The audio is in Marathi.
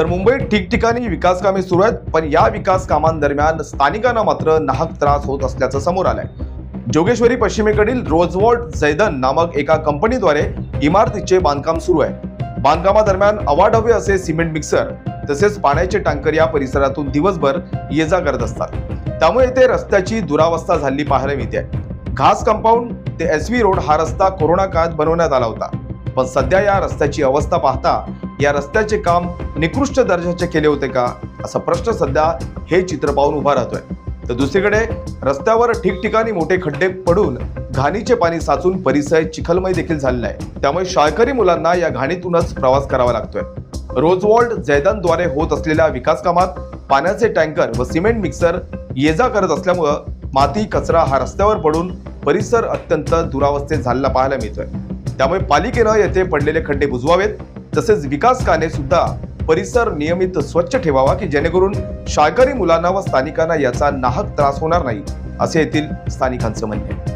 तर मुंबईत ठिकठिकाणी विकास कामे सुरू आहेत पण या विकास कामांदरम्यान स्थानिकांना मात्र नाहक त्रास होत असल्याचं समोर आलंय. जोगेश्वरी पश्चिमेकडील रोजवॉल्ट जैदन नामक एका कंपनीद्वारे इमारतीचे बांधकाम सुरू आहे. बांधकामादरम्यान अवाढव्य असे सिमेंट मिक्सर तसेच पाण्याचे टँकर या परिसरातून दिवसभर ये जा करत असतात. त्यामुळे येथे रस्त्याची दुरावस्था झाली पाहायला मिळते. घास कंपाऊंड ते एस व्ही रोड हा रस्ता कोरोना काळात बनवण्यात आला होता. पण सध्या या रस्त्याची अवस्था पाहता या रस्त्याचे काम निकृष्ट दर्जाचे केले होते का? असा प्रश्न सध्या हे चित्र पाहून उभा राहतोय. तर दुसरीकडे रस्त्यावर ठिकठिकाणी मोठे खड्डे पडून घाणीचे पाणी साचून परिसर चिखलमय देखील झालेला आहे. त्यामुळे शाळकरी मुलांना या घाणीतूनच प्रवास करावा लागतोय. रोजवॉल्ड जैदानद्वारे होत असलेल्या विकास कामात पाण्याचे टँकर व सिमेंट मिक्सर ये जा करत असल्यामुळं माती कचरा हा रस्त्यावर पडून परिसर अत्यंत दुरावस्थेत झालेला पाहायला मिळतोय. त्यामुळे पालिकेनं येथे पडलेले खड्डे बुजवावेत. तसेच विकास काने सुद्धा परिसर नियमित स्वच्छ ठेवावा की जेणेकरून शाळकरी मुलांना व स्थानिकांना याचा नाहक त्रास होणार नाही असे येथील स्थानिकांचं म्हणणे आहे.